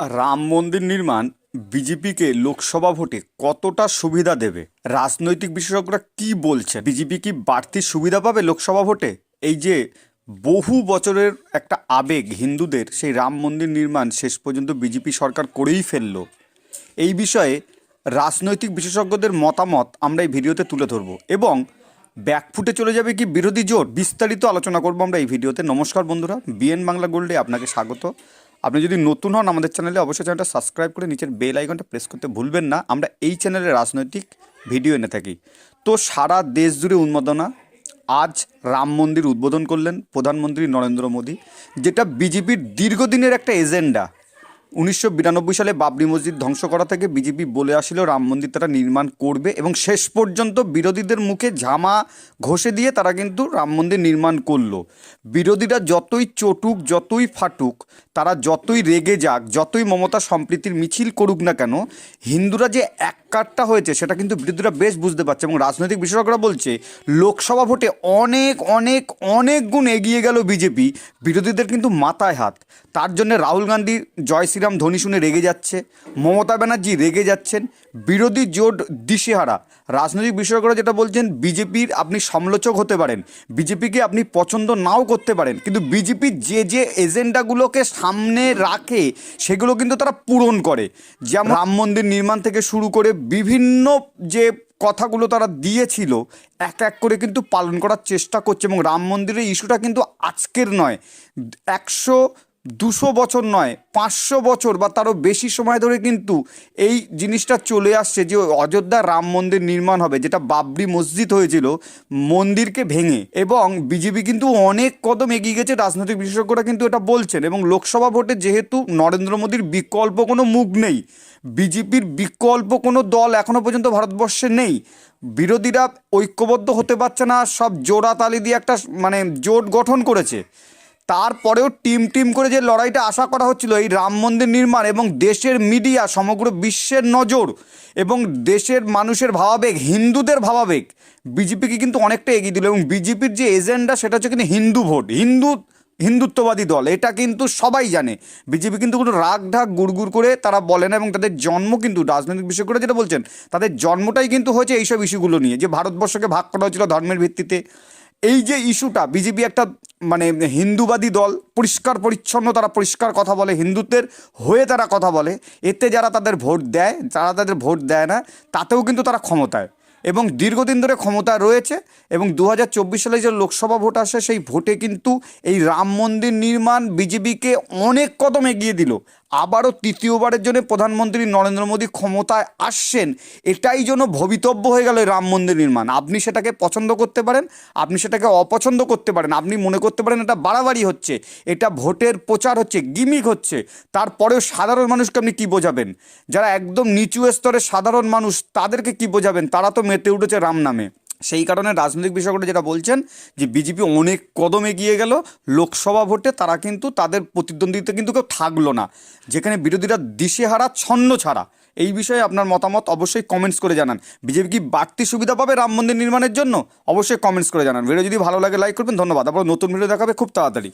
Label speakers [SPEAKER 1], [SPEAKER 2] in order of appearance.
[SPEAKER 1] রাম মন্দির নির্মাণ বিজেপিকে লোকসভা ভোটে কতটা সুবিধা দেবে? রাজনৈতিক বিশেষজ্ঞরা কি বলছে বিজেপি কি বাড়তি সুবিধা পাবে লোকসভা ভোটে? এই যে বহু বছরের একটা আবেগ হিন্দুদের, সেই রাম মন্দির নির্মাণ শেষ পর্যন্ত বিজেপি সরকার করেই ফেলল। এই বিষয়ে রাজনৈতিক বিশেষজ্ঞদের মতামত আমরা এই ভিডিওতে তুলে ধরবো এবং ব্যাকফুটে চলে যাবে কি বিরোধী জোট? বিস্তারিত আলোচনা করব আমরা এই ভিডিওতে। নমস্কার বন্ধুরা, বিএন বাংলা গোল্ডে আপনাকে স্বাগত। আপনি যদি নতুন হন আমাদের চ্যানেলে, অবশ্যই চ্যানেলটা সাবস্ক্রাইব করে নিচের বেল আইকনটা প্রেস করতে ভুলবেন না। আমরা এই চ্যানেলে রাজনৈতিক ভিডিও এনে থাকি। তো সারা দেশ জুড়ে উন্মাদনা, আজ রাম মন্দির উদ্বোধন করলেন প্রধানমন্ত্রী নরেন্দ্র মোদী, যেটা বিজেপির দীর্ঘদিনের একটা এজেন্ডা। উনিশশো বিরানব্বই সালে বাবরি মসজিদ ধ্বংস করা থেকে বিজেপি বলে আসছিল রাম মন্দির তারা নির্মাণ করবে এবং শেষ পর্যন্ত বিরোধীদের মুখে ঝামা ঘষে দিয়ে তারা কিন্তু রাম মন্দির নির্মাণ করল। বিরোধীরা যতই চটুক, যতই ফাটুক, তারা যতই রেগে যাক, যতই মমতা সম্প্রীতির মিছিল করুক না কেন, হিন্দুরা যে এক কাটটা হয়েছে, সেটা কিন্তু বিরোধীরা বেশ বুঝতে পারছে এবং রাজনৈতিক বিশেষজ্ঞরা বলছে, লোকসভা ভোটে অনেক অনেক অনেক গুণ এগিয়ে গেল বিজেপি, বিরোধীদের কিন্তু মাথায় হাত। তার জন্য রাহুল গান্ধী, জয় শ্রীরাম ধ্বনি শুনে রেগে যাচ্ছে, মমতা ব্যানার্জি রেগে যাচ্ছেন, বিরোধী জোট দিশেহারা। রাজনৈতিক বিশেষজ্ঞরা যেটা বলছেন, বিজেপির আপনি সমালোচক হতে পারেন, বিজেপিকে আপনি পছন্দ নাও করতে পারেন, কিন্তু বিজেপি যে যে এজেন্ডাগুলোকে সামনে রাখে, সেগুলো কিন্তু তারা পূরণ করে। যেমন রাম মন্দির নির্মাণ থেকে শুরু করে বিভিন্ন যে কথাগুলো তারা দিয়েছিল, এক এক করে কিন্তু পালন করার চেষ্টা করছে এবং রাম মন্দিরের ইস্যুটা কিন্তু আজকের নয়। একশো দুশো বছর নয়, পাঁচশো বছর বা তারও বেশি সময় ধরে কিন্তু এই জিনিসটা চলে আসছে যে অযোধ্যা রাম মন্দির নির্মাণ হবে, যেটা বাবরি মসজিদ হয়েছিল, মন্দিরকে ভেঙে। এবং বিজেপি কিন্তু অনেক কদম এগিয়ে গেছে, রাজনৈতিক বিশেষজ্ঞরা কিন্তু এটা বলছেন। এবং লোকসভা ভোটে যেহেতু নরেন্দ্র মোদীর বিকল্প কোনো মুখ নেই, বিজেপির বিকল্প কোনো দল এখনও পর্যন্ত ভারতবর্ষে নেই, বিরোধীরা ঐক্যবদ্ধ হতে পারছে না, সব জোড়া তালি দিয়ে একটা মানে জোট গঠন করেছে। তারপরেও টিম টিম করে যে লড়াইটা আশা করা হচ্ছিল, এই রাম মন্দির নির্মাণ এবং দেশের মিডিয়া সমগ্র বিশ্বের নজর এবং দেশের মানুষের ভাবাবেগ, হিন্দুদের ভাবাবেগ, বিজেপিকে কিন্তু অনেকটা এগিয়ে দিল এবং বিজেপির যে এজেন্ডা সেটা হচ্ছে কিন্তু হিন্দু ভোট, হিন্দু, হিন্দুত্ববাদী দল, এটা কিন্তু সবাই জানে। বিজেপি কিন্তু কোনো রাগ ঢাক গুড়গুড় করে তারা বলে না এবং তাদের জন্ম কিন্তু রাজনৈতিক বিষয় করে যেটা বলছেন, তাদের জন্মটাই কিন্তু হয়েছে এইসব ইস্যুগুলো নিয়ে, যে ভারতবর্ষকে ভাগ করা হয়েছিল ধর্মের ভিত্তিতে। এই যে ইস্যুটা, বিজেপি একটা মানে হিন্দুবাদী দল, পরিষ্কার পরিচ্ছন্ন তারা পরিষ্কার কথা বলে, হিন্দুত্বের হয়ে তারা কথা বলে, এতে যারা তাদের ভোট দেয়, যারা তাদের ভোট দেয় না, তাতেও কিন্তু তারা ক্ষমতায়। এবং দীর্ঘদিন ধরে ক্ষমতা রয়েছে, এবং দু হাজার চব্বিশ সালে যে লোকসভা ভোট আসে, সেই ভোটে কিন্তু এই রাম মন্দির নির্মাণ বিজেপিকে অনেক কদম এগিয়ে দিল। আবারও তৃতীয়বারের জন্য প্রধানমন্ত্রী নরেন্দ্র মোদী ক্ষমতায় আসছেন, এটাই যেন ভবিতব্য হয়ে গেল রাম মন্দির নির্মাণ। আপনি সেটাকে পছন্দ করতে পারেন, আপনি সেটাকে অপছন্দ করতে পারেন, আপনি মনে করতে পারেন এটা বাড়াবাড়ি হচ্ছে, এটা ভোটের প্রচার হচ্ছে, গিমিক হচ্ছে, তারপরেও সাধারণ মানুষকে আপনি কী বোঝাবেন? যারা একদম নিচু স্তরের সাধারণ মানুষ, তাদেরকে কী বোঝাবেন? তারা তো মেতে উঠেছে রাম নামে। সেই কারণে রাজনৈতিক বিশেষজ্ঞরা যেটা বলছেন যে বিজেপি অনেক কদম এগিয়ে গেল, লোকসভা ভোটে তারা কিন্তু তাদের প্রতিদ্বন্দ্বিতা কিন্তু কেউ থাকল না। যেখানে বিরোধীরা দিশেহারা, ছন্ন ছাড়া। এই বিষয়ে আপনার মতামত অবশ্যই কমেন্টস করে জানান। বিজেপি কি বাড়তি সুবিধা পাবে রাম মন্দির নির্মাণের জন্য? অবশ্যই কমেন্টস করে জানান। ভিডিও যদি ভালো লাগে লাইক করবেন। ধন্যবাদ। আবার নতুন ভিডিও দেখাবে খুব তাড়াতাড়ি।